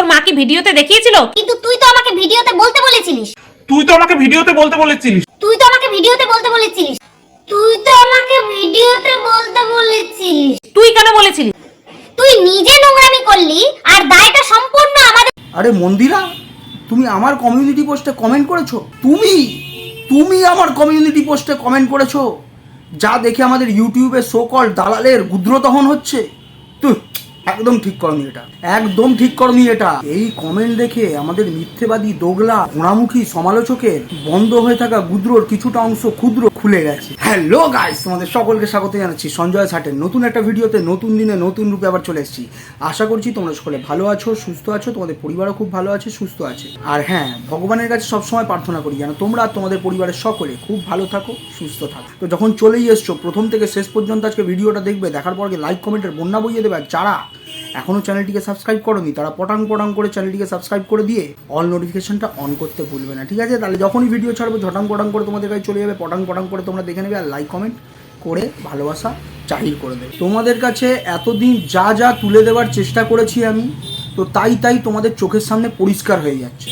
তোর মা কি ভিডিওতে দেখিয়েছিল? কিন্তু তুই তো আমাকে ভিডিওতে বলতে বলেছিলিস। তুই তো আমাকে ভিডিওতে বলতে বলেছিলিস। তুই তো আমাকে ভিডিওতে বলতে বলেছিলিস। তুই তো আমাকে ভিডিওতে বলতে বলেছিলিস। তুই কেন বলেছিলি? তুই নিজে নোংরামি করলি আর দায়টা সম্পূর্ণ আমাদের আরে মন্দিরা তুমি আমার কমিউনিটি পোস্টে কমেন্ট করেছ? তুমি তুমি আমার কমিউনিটি পোস্টে কমেন্ট করেছ? যা দেখে আমাদের ইউটিউবে সোকল দালালের গুদ্রদহন হচ্ছে। তুই একদম ঠিক করনি এটা। একদম ঠিক করনি এটা। এই কমেন্ট দেখে আমাদের মিথ্যেবাদী দোগলা, ঘোড়ামুখী সমালোচকের বন্ধ হয়ে থাকা গুদ্রোর কিছুটা অংশ ক্ষুদ্র। খুলে গেছে। হ্যালো গাইস তোমাদের সকলকে স্বাগত জানাচ্ছি সঞ্জয় সাটের নতুন একটা ভিডিওতে, নতুন দিনে নতুন রূপে আবার চলে এসেছি। আশা করছি তোমরা সকলে ভালো আছো, সুস্থ আছো, তোমাদের পরিবারও খুব ভালো আছে, সুস্থ আছে। আর হ্যাঁ ভগবানের কাছে সবসময় প্রার্থনা করি যেন তোমরা আর তোমাদের পরিবারের সকলে খুব ভালো থাকো, সুস্থ থাকো। তো যখন চলেই এসছো, প্রথম থেকে শেষ পর্যন্ত আজকে ভিডিওটা দেখবে, দেখার পর লাইক কমেন্টের বন্যা বইয়ে দেবে। যারা এখনও চ্যানেলটিকে সাবস্ক্রাইব করোনি, তারা পটাং পটাং করে চ্যানেলটিকে সাবস্ক্রাইব করে দিয়ে অল নোটিফিকেশনটা অন করতে ভুলবে না, ঠিক আছে? তাহলে যখনই ভিডিও ছাড়বো, ঝটাং পটাং করে তোমাদের কাছে চলে যাবে, পটাং পটাং করে তোমরা দেখে নেবে আর লাইক কমেন্ট করে ভালোবাসা জাহির করে দেবে। তোমাদের কাছে এতদিন যা যা তুলে দেওয়ার চেষ্টা করেছি আমি, তো তাই তাই তোমাদের চোখের সামনে পরিষ্কার হয়ে যাচ্ছে।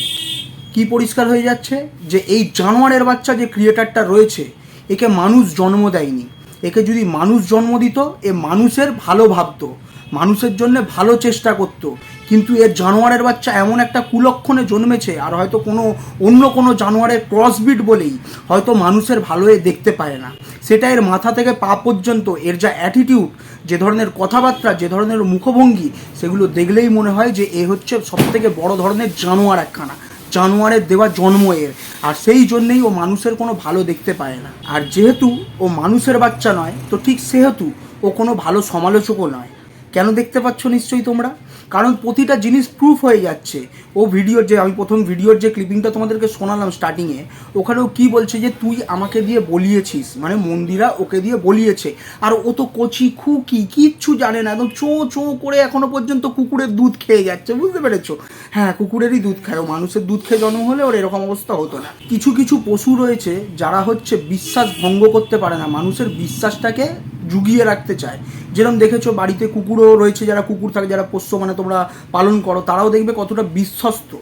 কি পরিষ্কার হয়ে যাচ্ছে? যে এই জানোয়ারের বাচ্চা যে ক্রিয়েটারটা রয়েছে, একে মানুষ জন্ম দেয়নি। একে যদি মানুষ জন্ম দিত, এ মানুষের ভালো ভাবতো। মানুষের জন্য ভালো চেষ্টা করত। কিন্তু এর জানোয়ারের বাচ্চা এমন একটা কুলক্ষণে জন্মেছে, আর হয়তো কোনো অন্য কোনো জানোয়ারের ক্রসবিট বলেই হয়তো মানুষের ভালো দেখতে পায় না। সেটা এর মাথা থেকে পা পর্যন্ত, এর যা অ্যাটিটিউড যে ধরনের কথাবার্তা, যে ধরনের মুখভঙ্গি, সেগুলো দেখলেই মনে হয় যে এ হচ্ছে সবথেকে বড় ধরনের জানোয়ার একখানা। জানোয়ারের দেওয়া জন্ম এর, আর সেই জন্যেই ও মানুষের কোনো ভালো দেখতে পায় না। আর যেহেতু ও মানুষের বাচ্চা নয়, তো ঠিক সেহেতু ও কোনো ভালো সমালোচকও নয়। কেন দেখতে পাচ্ছ নিশ্চয়ই তোমরা? কারণ প্রতিটা জিনিস প্রুফ হয়ে যাচ্ছে। ও ভিডিওর যে, আমি প্রথম ভিডিওর যে ক্লিপিংটা তোমাদেরকে শোনালাম স্টার্টিংয়ে ওখানেও কি বলছে যে, তুই আমাকে দিয়ে বলিয়েছিস। মানে মন্দিরা ওকে দিয়ে বলিয়েছে। আর ও তো কচি, খুকি, কিচ্ছু জানে না, একদম চো চো করে এখনও পর্যন্ত কুকুরের দুধ খেয়ে যাচ্ছে, বুঝতে পেরেছ? হ্যাঁ কুকুরেরই দুধ খায়। ও মানুষের দুধ খেয়ে জন্ম হলে ওর এরকম অবস্থা হতো না। কিছু কিছু পশু রয়েছে যারা হচ্ছে বিশ্বাস ভঙ্গ করতে পারে না। মানুষের বিশ্বাসটাকে জুগিয়ে রাখতে চায়। যেরকম দেখেছ বাড়িতে কুকুরও রয়েছে, যারা কুকুর থাকে, যারা পোষ্য মানে তোমরা পালন করো, তারাও দেখবে কতটা বিশ্বস্ত।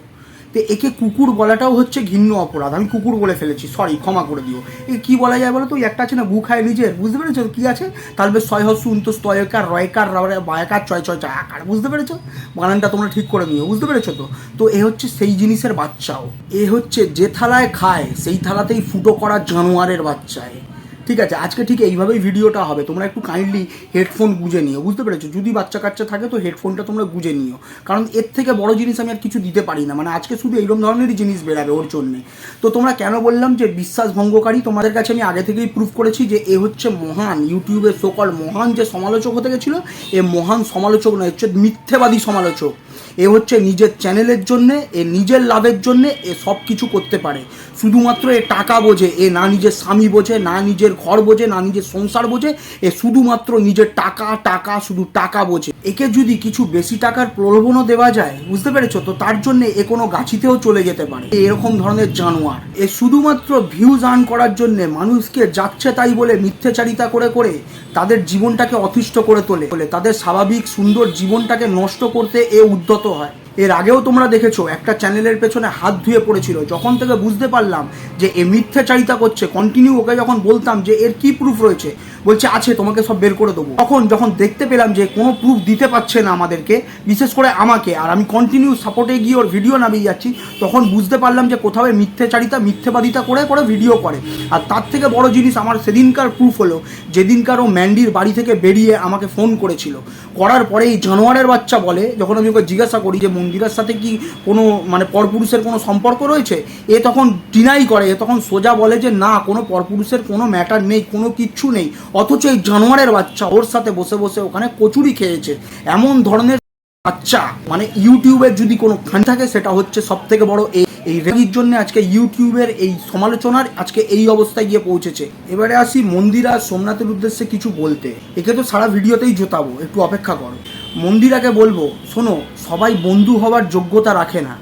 তো একে কুকুর বলাটাও হচ্ছে ঘিন্ন অপরাধ। আমি কুকুর বলে ফেলেছি সরি ক্ষমা করে দিও। এ কি বলা যায় বলো তো একটা আছে না, গু খায় নিজের। বুঝতে পেরেছ কী আছে? তাহলে ছয় হস্য উন্ত স্তয়কার রয়কার বায়কার, চয় চয় চয়, আকার। বুঝতে পেরেছ? বানানটা তোমরা ঠিক করে নিও। বুঝতে পেরেছ তো? তো এ হচ্ছে সেই জিনিসের বাচ্চাও। এ হচ্ছে যে থালায় খায়, সেই থালাতেই ফুটো করা জানোয়ারের বাচ্চা এ। ঠিক আছে, আজকে ঠিক এইভাবেই ভিডিওটা হবে। তোমরা একটু কাইন্ডলি হেডফোন গুঁজে নিও, বুঝতে পেরেছ? যদি বাচ্চা কাচ্চা থাকে তো হেডফোনটা তোমরা গুঁজে নিও। কারণ এর থেকে বড় জিনিস আমি আর কিছু দিতে পারি না। মানে আজকে শুধু এইরকম ধরনেরই জিনিস বেরাবে ওর জন্যে। তো তোমরা কেন বললাম যে বিশ্বাস ভঙ্গকারী? তোমাদের কাছে আমি আগে থেকেই প্রুফ করেছি যে এ হচ্ছে মহান। ইউটিউবের সকল মহান যে সমালোচক হতে গেছিল, এ মহান সমালোচক নয় হচ্ছে মিথ্যেবাদী সমালোচক। এ হচ্ছে নিজের চ্যানেলের জন্যে, এ নিজের লাভের জন্যে এ সব কিছু করতে পারে। শুধুমাত্র এ টাকা বোঝে, এ না নিজের স্বামী বোঝে, না নিজের ঘর বোঝে না নিজের সংসার বোঝে, এ শুধুমাত্র নিজের টাকা টাকা, শুধু টাকা বোঝে। একে যদি কিছু বেশি টাকার প্রলোভনও দেওয়া যায়, বুঝতে পেরেছ? তো তার জন্য এ কোনো গাছিতেও চলে যেতে পারে। এরকম ধরনের জানোয়ার। এ শুধুমাত্র ভিউজ আর্ন করার জন্য মানুষকে যাচ্ছে তাই বলে মিথ্যাচারিতা করে করে তাদের জীবনটাকে অতিষ্ঠ করে তোলে। তাদের স্বাভাবিক সুন্দর জীবনটাকে নষ্ট করতে এ উদ্যত হয়। এর আগেও তোমরা দেখেছ, একটা চ্যানেলের পেছনে হাত ধুয়ে পড়েছিল। যখন থেকে বুঝতে পারলাম যে এ মিথ্যাচারিতা করছে কন্টিনিউ ওকে যখন বলতাম যে এর কি প্রুফ রয়েছে বলছে, আছে, তোমাকে সব বের করে দেবো। তখন যখন দেখতে পেলাম যে কোনো প্রুফ দিতে পারছে না আমাদেরকে, বিশেষ করে আমাকে, আর আমি কন্টিনিউ সাপোর্টে গিয়ে ওর ভিডিও নামিয়ে যাচ্ছি, তখন বুঝতে পারলাম যে কোথাও মিথ্যাচারিতা, মিথ্যেবাদিতা করে করে ভিডিও করে। আর তার থেকে বড় জিনিস আমার সেদিনকার প্রুফ হলো, যেদিনকার ও ম্যান্ডির বাড়ি থেকে বেরিয়ে আমাকে ফোন করেছিল। করার পরে এই জানোয়ারের বাচ্চা বলে, যখন আমি ওকে জিজ্ঞাসা করি যে, মন্দিরের সাথে কি কোনো মানে পরপুরুষের কোনো সম্পর্ক রয়েছে? এ তখন ডিনাই করে, এ তখন সোজা বলে যে, না, কোনো পরপুরুষের কোনো ম্যাটার নেই, কোনো কিচ্ছু নেই। অথচ এই জানোয়ারের বাচ্চা ওর সাথে বসে বসে ওখানে কচুরি খেয়েছে। এমন ধরনের বাচ্চা মানে ইউটিউবের যদি কোনো খান থাকে, সেটা হচ্ছে সব থেকে বড় এই এই রেগির জন্য আজকে ইউটিউবের এই সমালোচনার আজকে এই অবস্থায় গিয়ে পৌঁছেছে। এবারে আসি মন্দিরা সোমনাথের উদ্দেশ্যে কিছু বলতে। একে তো সারা ভিডিওতেই জোতাবো, একটু অপেক্ষা করো। মন্দিরাকে বলব, শোনো, সবাই বন্ধু হওয়ার যোগ্যতা রাখে না।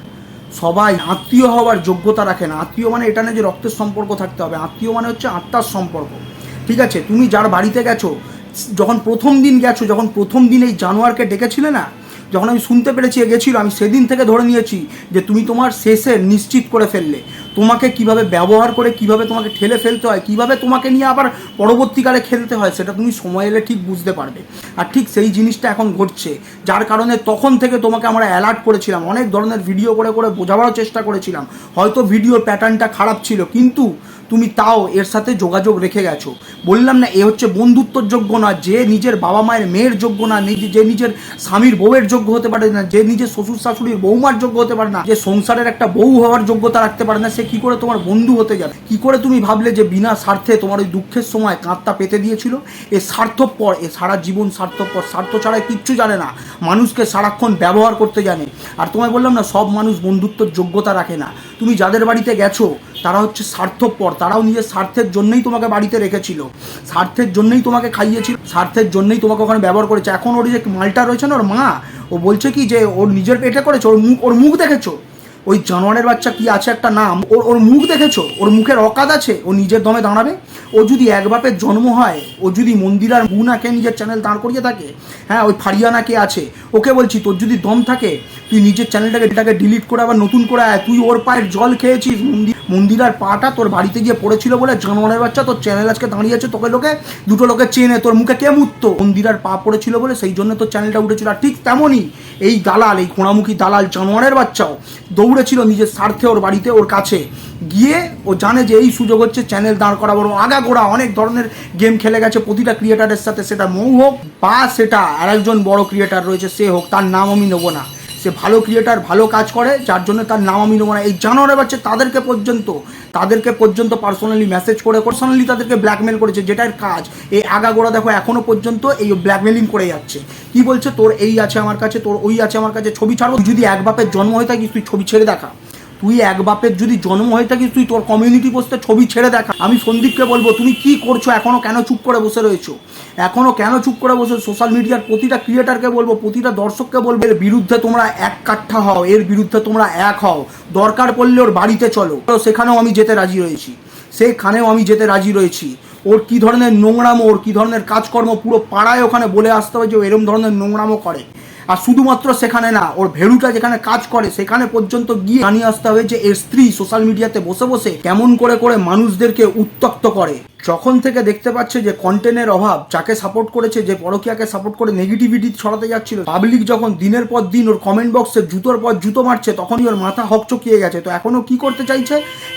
সবাই আত্মীয় হওয়ার যোগ্যতা রাখে না। আত্মীয় মানে এটা না যে রক্তের সম্পর্ক থাকতে হবে। আত্মীয় মানে হচ্ছে আত্মার সম্পর্ক। ঠিক আছে, তুমি যার বাড়িতে গেছো, যখন প্রথম দিন গেছো, যখন প্রথম দিন এই জানোয়ারকে ডেকেছিলে না, যখন আমি শুনতে পেরেছি গেছিল, আমি সেদিন থেকে ধরে নিয়েছি যে তুমি তোমার শেষে নিশ্চিত করে ফেললে। তোমাকে কীভাবে ব্যবহার করে, কীভাবে তোমাকে ঠেলে ফেলতে হয়, কীভাবে তোমাকে নিয়ে আবার পরবর্তীকালে খেলতে হয়, সেটা তুমি সময় এলে ঠিক বুঝতে পারবে। আর ঠিক সেই জিনিসটা এখন ঘটছে, যার কারণে তখন থেকে তোমাকে আমরা অ্যালার্ট করেছিলাম, অনেক ধরনের ভিডিও করে করে বোঝাবার চেষ্টা করেছিলাম। হয়তো ভিডিওর প্যাটার্নটা খারাপ ছিল, কিন্তু তুমি তাও এর সাথে যোগাযোগ রেখে গেছো। বললাম না, এ হচ্ছে বন্ধুত্বর যোগ্য না, যে নিজের বাবা মায়ের মেয়ের যোগ্য না, নিজে, যে নিজের স্বামীর বউয়ের যোগ্য হতে পারে না, যে নিজের শ্বশুর শাশুড়ির বৌমার যোগ্য হতে পারে না, যে সংসারের একটা বউ হওয়ার যোগ্যতা রাখতে পারে না, সে কি করে তোমার বন্ধু হতে যাবে কি করে তুমি ভাবলে যে বিনা স্বার্থে তোমার ওই দুঃখের সময় কাঁদটা পেতে দিয়েছিল? এ স্বার্থপর, এ সারা জীবন স্বার্থপর, স্বার্থ ছাড়া কিচ্ছু জানে না, মানুষকে সারাক্ষণ ব্যবহার করতে জানে। আর তোমায় বললাম না, সব মানুষ বন্ধুত্বর যোগ্যতা রাখে না। তুমি যাদের বাড়িতে গেছো, তারা হচ্ছে স্বার্থপর তারাও নিজের স্বার্থের জন্যই তোমাকে বাড়িতে রেখেছিল। স্বার্থের জন্যই তোমাকে খাইয়েছিল। স্বার্থের জন্যই তোমাকে ওখানে ব্যবহার করেছে। এখন ওর যে মালটা রয়েছে না, ওর মা, ও বলছে কি যে ওর নিজের পেটে করেছে, ওর মুখ ওর মুখ দেখেছ? ওই জানোয়ারের বাচ্চা কি আছে একটা নাম? ওর ওর মুখ দেখেছ? ওর মুখের অকাদ আছে? ও নিজের দমে দাঁড়াবে? ও যদি এক বাপের জন্ম হয়, ও যদি মন্দিরার গুনাকে নিজের চ্যানেল দাঁড় করিয়ে থাকে হ্যাঁ ওই ফারিয়ানা কে আছে? ওকে বলছি, তোর যদি দম থাকে, তুই নিজের চ্যানেলটাকে, এটাকে ডিলিট করে আবার নতুন করে আয়। তুই ওর পায়ের জল খেয়েছিস, মন্দির মন্দিরার পাটা তোর বাড়িতে গিয়ে পড়েছিল বলে জানোয়ারের বাচ্চা তোর চ্যানেল আজকে দাঁড়িয়েছে তোকে লোকে, দুটো লোকে চেনে, তোর মুখে কে মুততো? মন্দিরার পা পড়েছিল বলে সেই জন্য তোর চ্যানেলটা উঠেছিল। আর ঠিক তেমনই এই দালাল, এই খোঁড়ামুখী দালাল জানোয়ারের বাচ্চাও দৌড়েছিল নিজের স্বার্থে ওর বাড়িতে, ওর কাছে। গিয়ে ও জানে যে এই সুযোগ হচ্ছে চ্যানেল দাঁড় করাবার আগা গোড়া অনেক ধরনের গেম খেলে গেছে, প্রতিটা ক্রিয়েটারের সাথে সেটা মৌ হোক বা সেটা আরেকজন বড় ক্রিয়েটার রয়েছে, সে হোক, তার নাম আমি নেব না। সে ভালো ক্রিয়েটার ভালো কাজ করে, যার জন্য তার নাম আমি নেব না। এই জানোয়ারের বাচ্চা তাদেরকে পর্যন্ত তাদেরকে পর্যন্ত পার্সোনালি মেসেজ করে পার্সোনালি তাদেরকে ব্ল্যাকমেল করেছে যেটার কাজ। এই আগাগোড়া দেখো এখনও পর্যন্ত এই ব্ল্যাকমেলিং করে যাচ্ছে। কি বলছে? তোর এই আছে আমার কাছে, তোর ওই আছে আমার কাছে, ছবি ছাড়ো। যদি এক বাপের জন্ম হয়ে থাকিস, তুই ছবি ছেড়ে দেখা। তুই এক বাপের যদি জন্ম হয়ে থাকিস, তুই তোর কমিউনিটি পোস্টে ছবি ছেড়ে দেখা। আমি সন্দীপকে বলব, তুমি কি করছ? এখনও কেন চুপ করে বসে রয়েছো? এখনও কেন চুপ করে বসে সোশ্যাল মিডিয়ার প্রতিটা ক্রিয়েটারকে বলব, প্রতিটা দর্শককে বলব, এর বিরুদ্ধে তোমরা এক কাঠা হও, এর বিরুদ্ধে তোমরা এক হও। দরকার পড়লে ওর বাড়িতে চলো। সেখানেও আমি যেতে রাজি রয়েছি। সেখানেও আমি যেতে রাজি রয়েছি। ওর কি ধরনের নোংরামো, ওর কি ধরনের কাজকর্ম, পুরো পাড়ায় ওখানে বলে আসতে হবে যে এরম ধরনের নোংরামো করে। আর শুধুমাত্র সেখানে না, ওর ভেড়ুটা যেখানে কাজ করে, সেখানে পর্যন্ত গিয়ে জানিয়ে আসতে হবে যে এর স্ত্রী সোশ্যাল মিডিয়াতে বসে বসে কেমন করে করে মানুষদেরকে উত্তক্ত করে। যখন থেকে দেখতে পাচ্ছে যে কন্টেন্টের অভাব, যাকে সাপোর্ট করেছে, যে পরকিয়াকে সাপোর্ট করে নেগেটিভিটি ছড়াতে যাচ্ছিল পাবলিক যখন দিনের পর দিন ওর কমেন্ট বক্সে জুতোর পর জুতো মারছে, তখনই ওর মাথা হকচকিয়ে গেছে। তো এখনও কি করতে চাইছে?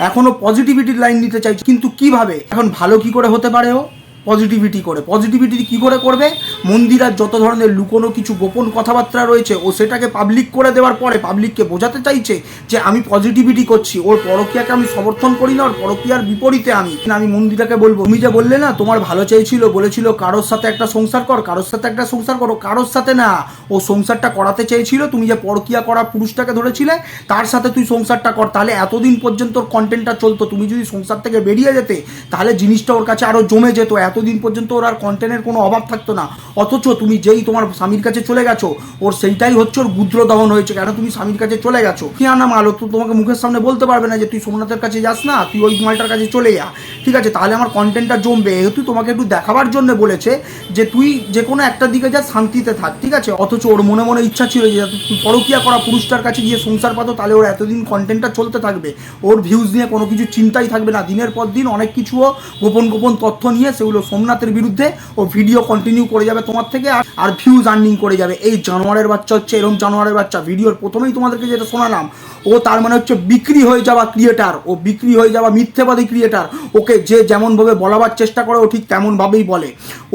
এখনও পজিটিভিটির লাইন নিতে চাইছে। কিন্তু কীভাবে? এখন ভালো কি করে হতে পারে ও? পজিটিভিটি করে। পজিটিভিটি কি করে করবে? মন্দিরার যত ধরনের লুকোনো কিছু গোপন কথাবার্তা রয়েছে, ও সেটাকে পাবলিক করে দেওয়ার পরে পাবলিককে বোঝাতে চাইছে যে আমি পজিটিভিটি করছি, ওর পরকিয়াকে আমি সমর্থন করি না, ওর পরকিয়ার বিপরীতে আমি। আমি মন্দিরাকে বলব, তুমি যে বললে না, তোমার ভালো চেয়েছিল, বলেছিল, কারোর সাথে একটা সংসার কর, কারোর সাথে একটা সংসার করো, কারোর সাথে না। ও সংসারটা করাতে চেয়েছিল, তুমি যে পরকিয়া করা পুরুষটাকে ধরেছিলে, তার সাথে তুই সংসারটা কর। তাহলে এতদিন পর্যন্ত ওর কন্টেন্টটা চলতো, তুমি যদি সংসার থেকে বেরিয়ে যেতে, তাহলে জিনিসটা ওর কাছে আরও জমে যেত এতদিন পর্যন্ত ওর আর কন্টেন্টের কোনো অভাব থাকতো না। অথচ তুমি যেই তোমার স্বামীর কাছে চলে গেছো, ওর সেইটাই হচ্ছে ওর গুদ্র দহন হয়েছে। কেন তুমি স্বামীর কাছে চলে গেছো? কি আনা মালো তো তোমাকে মুখের সামনে বলতে পারবে না যে তুই সোমনাথের কাছে যাস না, তুই ওই মালটার কাছে চলে যা। ঠিক আছে, তাহলে আমার কন্টেন্টটা জমবে। যেহেতু তোমাকে একটু দেখাবার জন্য বলেছে যে তুই যে কোনো একটা দিকে যা শান্তিতে থাক, ঠিক আছে? অথচ ওর মনে মনে ইচ্ছা ছিল যে তুই পরকিয়া করা পুরুষটার কাছে গিয়ে সংসার পাতো, তাহলে ওর এতদিন কন্টেন্টটা চলতে থাকবে। ওর ভিউজ নিয়ে কোনো কিছু চিন্তাই থাকবে না। দিনের পর দিন অনেক কিছুও গোপন গোপন তথ্য নিয়ে সেগুলো সোমনাথের বিরুদ্ধে ও ভিডিও কন্টিনিউ করে যাবে তোমার থেকে আর ভিউজ আর্নিং করে যাবে। এই জানোয়ারের বাচ্চা হচ্ছে এরম জানোয়ারের বাচ্চা। ভিডিওর প্রথমেই তোমাদেরকে যেটা শোনালাম ও তার মানে হচ্ছে বিক্রি হয়ে যাওয়া ক্রিয়েটার ও বিক্রি হয়ে যাওয়া মিথ্যেবাদী ক্রিয়েটার ওকে যে যেমনভাবে বলাবার চেষ্টা করে ও ঠিক তেমনভাবেই বলে।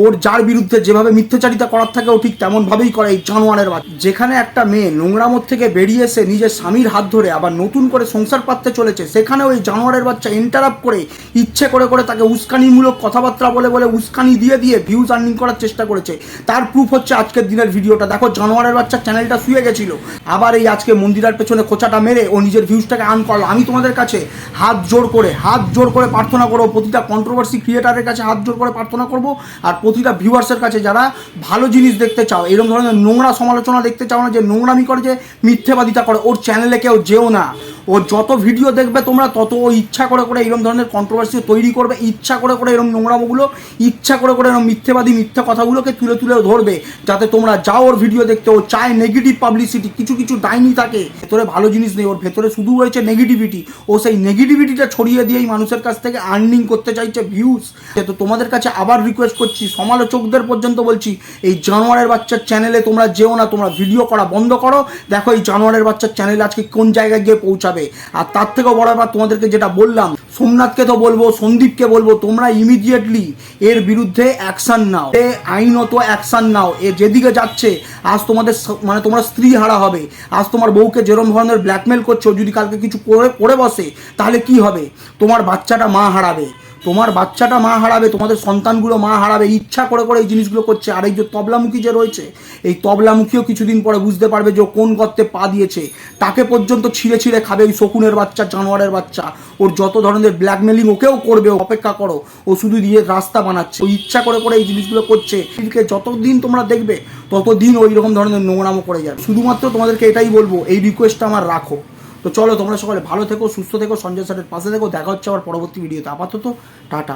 ওর যার বিরুদ্ধে যেভাবে মিথ্যাচারিতা করার থাকে ও ঠিক তেমনভাবেই করে এই জানোয়ারের বাচ্চা। যেখানে একটা মেয়ে নোংরামোর থেকে বেরিয়ে এসে নিজের স্বামীর হাত ধরে আবার নতুন করে সংসার পাততে চলেছে সেখানে ওই জানোয়ারের বাচ্চা ইন্টারাপ্ট করে ইচ্ছে করে করে তাকে উস্কানিমূলক কথাবার্তা বলে বলে উস্কানি দিয়ে দিয়ে ভিউজ আর্নিং করার চেষ্টা করেছে। তার প্রুফ হচ্ছে আজকের দিনের ভিডিওটা দেখো জানোয়ারের বাচ্চা চ্যানেলটা শুয়ে গেছিল। আবার এই আজকে মন্দিরার পেছনে খোঁচাটা মেরে ও নিজের ভিউজটাকে আর্ন করল। আমি তোমাদের কাছে হাত জোর করে, হাত জোর করে প্রার্থনা করব, প্রতিটা কন্ট্রোভার্সি ক্রিয়েটারের কাছে হাত জোর করে প্রার্থনা করব, আর প্রতিটা ভিউয়ার্সের কাছে যারা ভালো জিনিস দেখতে চাও, এরকম ধরনের নোংরা সমালোচনা দেখতে চাও না, যে নোংরামি করে যে মিথ্যেবাদিতা করে, ওর চ্যানেলে কেউ যেও না। ও যত ভিডিও দেখবে, তোমরা তত ও ইচ্ছা করে করে এরকম ধরনের কন্ট্রোভার্সি তৈরি করবে, ইচ্ছা করে করে এরকম নোংরামোগুলো, ইচ্ছা করে করে এরকম মিথ্যেবাদী, মিথ্যা কথাগুলোকে তুলে তুলে ধরবে, যাতে তোমরা যাও ওর ভিডিও দেখতে, ও চায় নেগেটিভ পাবলিসিটি কিছু কিছু ডাইনি থাকে ভেতরে ভালো জিনিস নেই, ওর ভেতরে শুধু রয়েছে নেগেটিভিটি ও সেই নেগেটিভিটিটা ছড়িয়ে দিয়েই মানুষের কাছ থেকে আর্নিং করতে চাইছে ভিউজ তো তোমাদের কাছে আবার রিকোয়েস্ট করছি, সমালোচকদের পর্যন্ত বলছি, এই জানোয়ারের বাচ্চার চ্যানেলে তোমরা যেও না, তোমরা ভিডিও করা বন্ধ করো। দেখো এই জানোয়ারের বাচ্চার চ্যানেল আজকে কোন জায়গায় গিয়ে পৌঁছাবে? আর তার থেকেও বড় ব্যাপার, তোমাদেরকে যেটা বললাম, সোমনাথকে তো বলব, সন্দীপকে বলব, তোমরা ইমিডিয়েটলি এর বিরুদ্ধে অ্যাকশান নাও। এ আইনত অ্যাকশান নাও। এ যেদিকে যাচ্ছে, আজ তোমাদের মানে তোমরা স্ত্রী হারা হবে। আজ তোমার বউকে যেরম ধরনের ব্ল্যাকমেল করছ, যদি কালকে কিছু করে করে বসে, তাহলে কি হবে? তোমার বাচ্চাটা মা হারাবে। তোমার বাচ্চাটা মা হারাবে, তোমাদের সন্তানগুলো মা হারাবে, ইচ্ছা করে করে এই জিনিসগুলো করছে। আর এই যে তবলামুখী যে রয়েছে, এই তবলামুখীও কিছুদিন পরে বুঝতে পারবে যে কোন গর্তে পা দিয়েছে। তাকে পর্যন্ত ছিঁড়ে ছিঁড়ে খাবে ওই শকুনের বাচ্চা, জানোয়ারের বাচ্চা। ওর যত ধরনের ব্ল্যাকমেলিং ওকেও করবে অপেক্ষা করো। ও শুধু দিয়ে রাস্তা বানাচ্ছে। ও ইচ্ছা করে করে এই জিনিসগুলো করছে। যতদিন তোমরা দেখবে, ততদিন ওই রকম ধরনের নোংরামো করে যাবে। শুধুমাত্র তোমাদেরকে এটাই বলব, এই রিকোয়েস্টটা আমার রাখো। তো চলো, তোমরা সকলে ভালো থেকো, সুস্থ থেকো, সঞ্জয় স্যারের পাশে থেকো, দেখা হচ্ছে আমার পরবর্তী ভিডিওতে। আপাতত, টাটা।